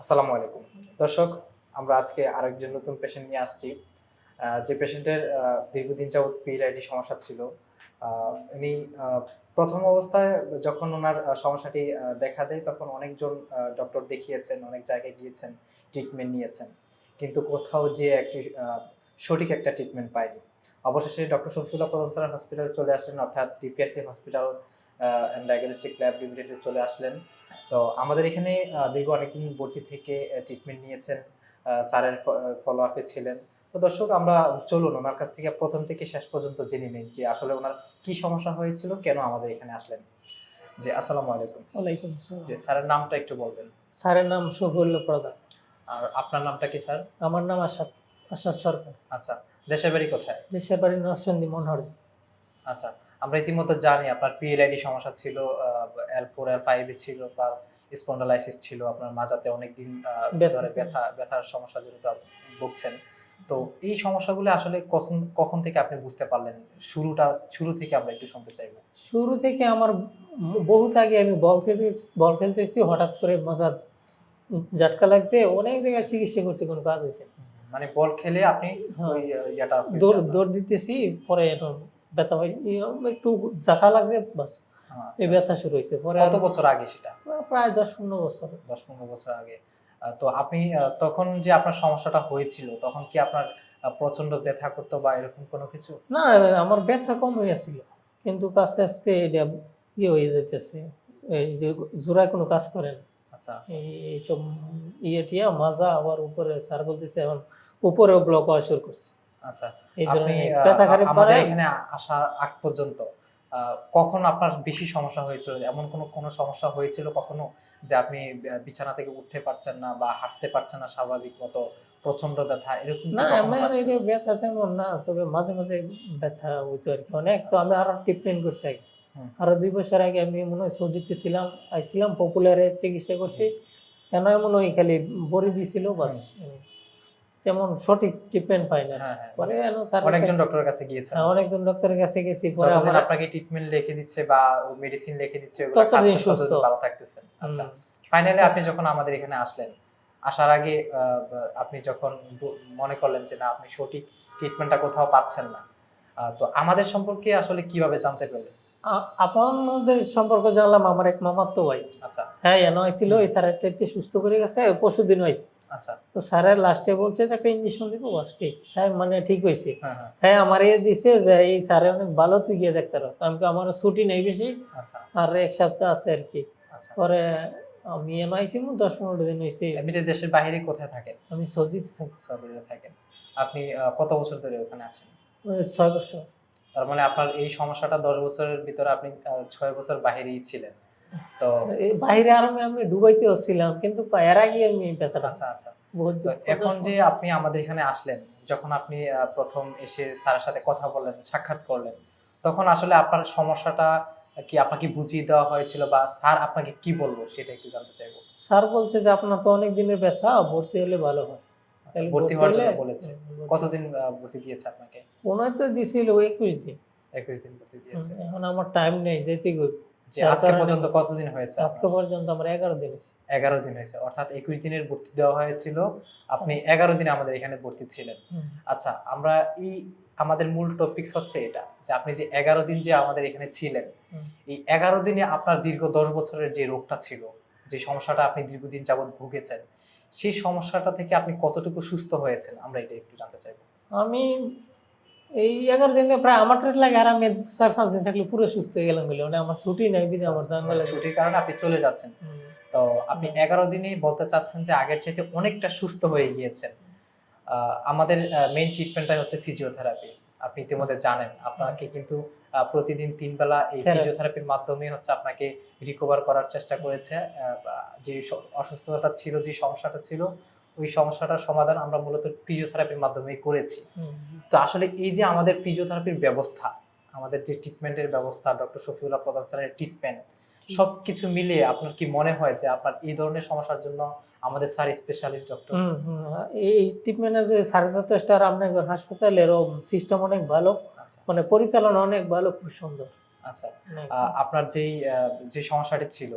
আসসালামু আলাইকুম। দর্শক, আমরা আজকে আরেকজন নতুন পেশেন্ট নিয়ে আসছি। যে পেশেন্টের দীর্ঘদিন যাবৎ পিএলআইডি সমস্যা ছিল উনি প্রথম অবস্থায় যখন ওনার সমস্যাটি দেখা দেয়, তখন অনেকজন ডক্টর দেখিয়েছেন, অনেক জায়গায় গিয়েছেন ট্রিটমেন্ট নিয়েছেন। কিন্তু কোথাও যে একটি সঠিক একটা ট্রিটমেন্ট পায়নি। অবশেষে ডক্টর শফিউল্লাহ প্রধান স্যার হসপিটালে চলে আসলেন, অর্থাৎ DPRC hospital and diagnostic lab লিমিটেডে চলে আসলেন। তো আমাদের এখানে দীর্ঘ অনেকদিন ভর্তি থেকে ট্রিটমেন্ট নিয়েছেন স্যারের ফলো আপে ছিলেন। তো দর্শক আমরা চলুন ওনার কাছ থেকে প্রথম থেকে শেষ পর্যন্ত জেনে নিন যে আসলে ওনার কি সমস্যা হয়েছিল কেন আমাদের এখানে আসলেন। যে আসসালামু আলাইকুম। ওয়ালাইকুম আসসালাম। যে স্যারের নামটা একটু বলবেন। স্যারের নাম শফিউল্লাহ প্রধান। আর আপনার নামটা কি স্যার? আমার নাম আসাদ আসাদ সরকার। আচ্ছা দেশের বাড়ি কোথায়? দেশের বাড়ি নরসন্দী মনোহরজি। আচ্ছা আমরা ইতিমধ্যে জানি আপনার পিএলআইডি সমস্যা ছিল এল ফোর এল ফাইভ ছিল বা স্পন্ডালাইসিস ছিল আপনার মাজাতে অনেকদিন আহ, ব্যথা ধরে ব্যথা ব্যথার সমস্যা আপ- ভুগছেন। তো এই সমস্যাগুলো আসলে কখন কখন থেকে আপনি বুঝতে পারলেন? শুরুটা শুরু থেকে আমরা একটু শুনতে চাইব। শুরু থেকে আমার বহুত আগে আমি বল খেলতে বল খেলতেছি হঠাৎ করে মজা ঝাটকা লাগছে অনেক জায়গায় চিকিৎসা করছি কোনো কাজ হয়েছে মানে বল খেলে আপনি হ্যাঁ। ওই ইয়াটা দৌড় দৌড় দিতেছি পরে একটু ব্যথা একটু জাকা লাগছে বাস। এই ব্যথা শুরু হয়েছে। পরে কত বছর আগে সেটা? প্রায় দশ পনেরো বছর। দশ পনেরো বছর আগে। তো আপনি তখন যে আপনার সমস্যাটা হয়েছিল তখন কি আপনার প্রচণ্ড ব্যথা করতো বা এরকম কোনো কিছু? না আমার ব্যথা কম হয়েছিল কিন্তু আস্তে আস্তে এটা ইয়ে হয়ে যেতেছে জোড়ায় কোনো কাজ করে না। আচ্ছা আচ্ছা। এই- এইসব ইয়ে টিয়া মাজা আবার উপরে স্যার বলতেছে এখন উপরেও ব্লক হওয়া শুরু করছে। আচ্ছা এই আহ, ব্যথাকারী আমাদের এখানে আসার আগ পর্যন্ত কখন আপনার বেশি সমস্যা হয়েছিল? এমন কোনো কোনো সমস্যা হয়েছিল কখনো যে আপনি বিছানা থেকে উঠতে পারছেন না বা হাঁটতে পারছেন না স্বাভাবিক মতো প্রচণ্ড ব্যথা এরকম না আমার? এই ব্যথা তেমন না তবে মাঝে মাঝে ব্যথা হইতো আর কি অনেক। তো আমি আরও ট্রিটমেন্ট করছি আগে। আরও দুই বছর আগে আমি মনে হয় সৌদিতে ছিলাম আইছিলাম পপুলারে চিকিৎসা করছি। কেন মনে হয় খালি বড়ি দিছিল বাস। তেমন সঠিক ট্রিটমেন্ট পাই না। হ্যাঁ হ্যাঁ। পরে অনেকজন ডক্টরের কাছে গিয়েছেন হ্যাঁ, অনেকজন ডক্টরের কাছে গেছি পরে যতদিন আপনাকে ট্রিটমেন্ট লিখে দিচ্ছে বা মেডিসিন লিখে দিচ্ছে ততদিন সুস্থ। ভালো থাকতেছেন আচ্ছা। ফাইনালি আপনি যখন আমাদের এখানে আসলেন আসার আগে আপনি যখন মনে করলেন যে না আপনি সঠিক ট্রিটমেন্টটা কোথাও পাচ্ছেন না তো আমাদের সম্পর্কে আসলে কীভাবে জানতে পেলেন আ- আপনাদের সম্পর্ক জানলাম আমার এক মামার তো ভাই। আচ্ছা। হ্যাঁ এনো আইছিল এই স্যার একটু সুস্থ করে গেছে পরশু দিন হয়েছে। আচ্ছা। তো স্যারের লাস্টে বলছে যে একটা ইঞ্জেকশন দিব বাস ঠিক। হ্যাঁ মানে ঠিক হয়েছে। হ্যাঁ হ্যাঁ। হ্যাঁ আমার এ দিছে যে এই স্যারে অনেক ভালো তুই গিয়ে দেখতে পারছ আমি আমার ছুটি নেই বেশি। আচ্ছা স্যার এক সপ্তাহ আছে আর কি। আচ্ছা। পরে আমি এনো আইছি মু দশ পনেরো দিন হয়েছে। এমনিতে দেশের বাইরে কোথায় থাকেন? আমি সৌদিতে থাকি। সৌদিতে থাকেন। আপনি কত বছর ধরে ওখানে আছেন? ছয় বছর। তার মানে আপনার এই সমস্যাটা দশ বছরের ভিতরে আপনি ছয় বছর বাইরেই ছিলেন। তো এই বাইরে আর আমি ডুবাইতেও ছিলাম কিন্তু এর আগে আমি ব্যথাটা আচ্ছা আচ্ছা। এখন যে আপনি আমাদের এখানে আসলেন যখন আপনি প্রথম এসে স্যারের সাথে কথা বললেন সাক্ষাৎ করলেন তখন আসলে আপনার সমস্যাটা কি আপনাকে বুঝিয়ে দেওয়া হয়েছিল বা স্যার আপনাকে কি বলব সেটা একটু জানতে চাইব? স্যার বলছে যে আপনার তো অনেক দিনের ব্যথা ভর্তি হলে ভালো হয়। ভর্তি হওয়ার জন্য বলেছে। কতদিন ভর্তি দিয়েছে আপনাকে? ওনার তো দিছিল একুশ দিন। একুশ দিন ভর্তি দিয়েছে। এখন আমার টাইম নেই যেতে গই আজকে পর্যন্ত কতদিন হয়েছে আজকে পর্যন্ত আমার এগারো দিন হয়েছে। এগারো দিন হয়েছে অর্থাৎ একুশ দিনের ভর্তি দেওয়া হয়েছিল। আপনি এগারো দিন আমাদের এখানে ভর্তি ছিলেন। আচ্ছা আমরা এই আমাদের মূল টপিকস হচ্ছে এটা যে আপনি যে এগারো দিন যে আমাদের এখানে ছিলেন এই এগারো দিনে আপনার দীর্ঘ দশ বছরের যে রোগটা ছিল যে সমস্যাটা আপনি দীর্ঘদিন যাবৎ ভুগেছেন সেই সমস্যাটা থেকে আপনি কতটুকু সুস্থ হয়েছেন? আমরা এটা একটু জানতে চাইব। আমি এই এগারো দিনে প্রায় আমার ট্রেট লাগে আর আমি চার পাঁচ দিন থাকলে পুরো সুস্থ হয়ে গেলাম বলে। মানে আমার ছুটি নাই বিধে আমার ঝামেলা মানে ছুটির কারণে আপনি চলে যাচ্ছেন। তো আপনি এগারো দিনেই বলতে চাচ্ছেন যে আগের চাইতে অনেকটা সুস্থ হয়ে গিয়েছেন। আমাদের মেইন ট্রিটমেন্টটাই হচ্ছে ফিজিওথেরাপি আপনি ইতিমধ্যে জানেন। আপনাকে কিন্তু প্রতিদিন তিন বেলা এই ফিজিওথেরাপির মাধ্যমে হচ্ছে আপনাকে রিকভার করার চেষ্টা করেছে। যে অসুস্থতাটা ছিল যে সমস্যাটা ছিল ওই সমস্যাটার সমাধান আমরা মূলত ফিজিওথেরাপির মাধ্যমেই করেছি। তো আসলে এই যে আমাদের ফিজিওথেরাপির ব্যবস্থা আমাদের যে ট্রিটমেন্টের ব্যবস্থা ডক্টর শফিউল্লাহ প্রধান স্যারের ট্রিটমেন্ট সব কিছু মিলিয়ে আপনার কি মনে হয় যে আপনার এই ধরনের সমস্যার জন্য আমাদের sir specialist doctor hmm, hmm, এই ট্রিটমেন্টের যে সাড়ে আর আপনার হাসপাতালের সিস্টেম অনেক ভালো। আচ্ছা। মানে পরিচালনা অনেক ভালো খুব সুন্দর। আচ্ছা আপনার যেই যে সমস্যাটি ছিল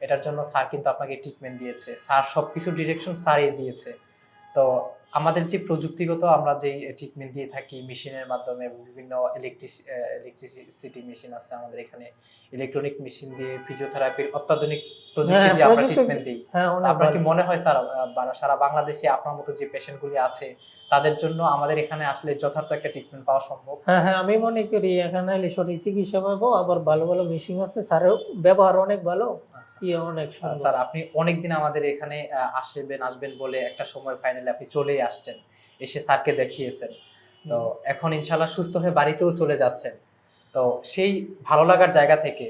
এটার জন্য স্যার কিন্তু আপনাকে ট্রিটমেন্ট দিয়েছে। স্যার সবকিছু ডিরেকশন স্যারই দিয়েছে। তো আমাদের যে প্রযুক্তিগত আমরা যে ট্রিটমেন্ট দিয়ে থাকি মেশিনের মাধ্যমে বিভিন্ন ইলেকট্রিসিটি মেশিন আছে আমাদের এখানে। ইলেকট্রনিক মেশিন দিয়ে ফিজিওথেরাপির অত্যাধুনিক প্রযুক্তি হ্যাঁ, দিয়ে আমরা ট্রিটমেন্ট দিই। হ্যাঁ আপনার কি মনে হয় স্যার সারা বাংলাদেশে আপনার মতো যে পেশেন্টগুলি আছে তাদের জন্য আমাদের এখানে আসলে যথার্থ একটা ট্রিটমেন্ট পাওয়া সম্ভব? হ্যাঁ হ্যাঁ আমি মনে করি এখানে এলে সঠিক চিকিৎসা পাবো আবার ভালো ভালো মেশিন আছে। স্যারের ব্যবহার অনেক ভালো আচ্ছা। ইয়ে অনেক স্যার আপনি অনেকদিন আমাদের এখানে আসবেন আসবেন বলে একটা সময় ফাইনালি আপনি চলেই আসছেন এসে স্যারকে দেখিয়েছেন। তো এখন ইনশাল্লাহ সুস্থ হয়ে বাড়িতেও চলে যাচ্ছেন। তো সেই ভালো লাগার জায়গা থেকে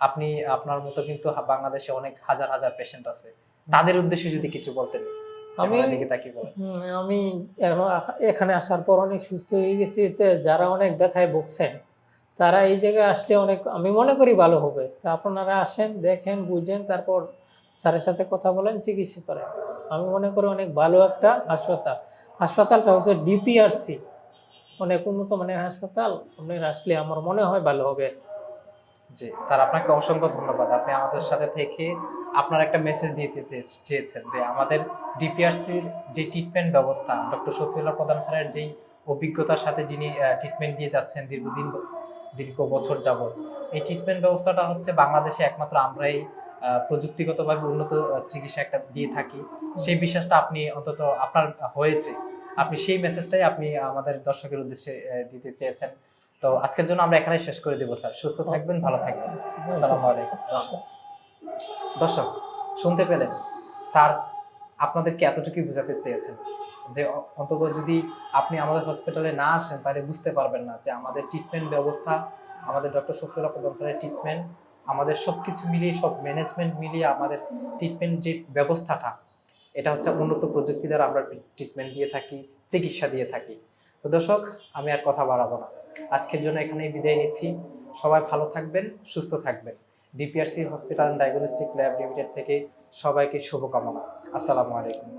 আপনি আপনার মতো কিন্তু বাংলাদেশে অনেক হাজার হাজার পেশেন্ট আছে। তাদের উদ্দেশ্যে যদি কিছু বলতেন আমি আমি এখানে আসার পর অনেক সুস্থ হয়ে গেছি। যারা অনেক ব্যথায় ভুগছেন তারা এই জায়গায় আসলে অনেক আমি মনে করি ভালো হবে। তা আপনারা আসেন দেখেন বুঝেন তারপর স্যারের সাথে কথা বলেন চিকিৎসা করেন। আমি মনে করি অনেক ভালো একটা হাসপাতাল। হাসপাতালটা হচ্ছে ডিপিআরসি অনেক উন্নত মানের হাসপাতাল। আপনি আসলে আমার মনে হয় ভালো হবে আর কি। জি, স্যার, আপনাকে অসংখ্য ধন্যবাদ। আপনি আমাদের সাথে থেকে আপনার একটা মেসেজ দিয়ে দিতে চেয়েছেন যে আমাদের ডিপিআরসির যে ট্রিটমেন্ট ব্যবস্থা ডক্টর শফিউল্লাহ প্রধান স্যারের যেই অভিজ্ঞতার সাথে যিনি ট্রিটমেন্ট দিয়ে যাচ্ছেন দীর্ঘদিন, দীর্ঘ বছর যাবত এই ট্রিটমেন্ট ব্যবস্থাটা হচ্ছে বাংলাদেশে একমাত্র আমরাই প্রযুক্তিগতভাবে উন্নত চিকিৎসা একটা দিয়ে থাকি। সেই বিশ্বাসটা আপনি অন্তত আপনার হয়েছে। আপনি সেই মেসেজটাই আপনি আমাদের দর্শকের উদ্দেশ্যে দিতে চেয়েছেন। তো আজকের জন্য আমরা এখানেই শেষ করে দেবো স্যার। সুস্থ থাকবেন ভালো থাকবেন। আসসালামু আলাইকুম। দর্শক শুনতে পেলেন স্যার আপনাদেরকে এতটুকুই বোঝাতে চেয়েছেন যে অন্তত যদি আপনি আমাদের হসপিটালে না আসেন তাহলে বুঝতে পারবেন না যে আমাদের ট্রিটমেন্ট ব্যবস্থা আমাদের ডক্টর শফিউল্লাহ প্রধান স্যারের ট্রিটমেন্ট আমাদের সব কিছু মিলিয়ে সব ম্যানেজমেন্ট মিলিয়ে আমাদের ট্রিটমেন্ট যে ব্যবস্থাটা এটা হচ্ছে উন্নত প্রযুক্তি দ্বারা আমরা ট্রিটমেন্ট দিয়ে থাকি চিকিৎসা দিয়ে থাকি। তো দর্শক, আমি আর কথা বাড়াবো না। আজকের জন্য এখানেই বিদায় নিচ্ছি। সবাই ভালো থাকবেন, সুস্থ থাকবেন। DPRC hospital diagnostic lab limited থেকে সবাইকে শুভকামনা। আসসালামু আলাইকুম।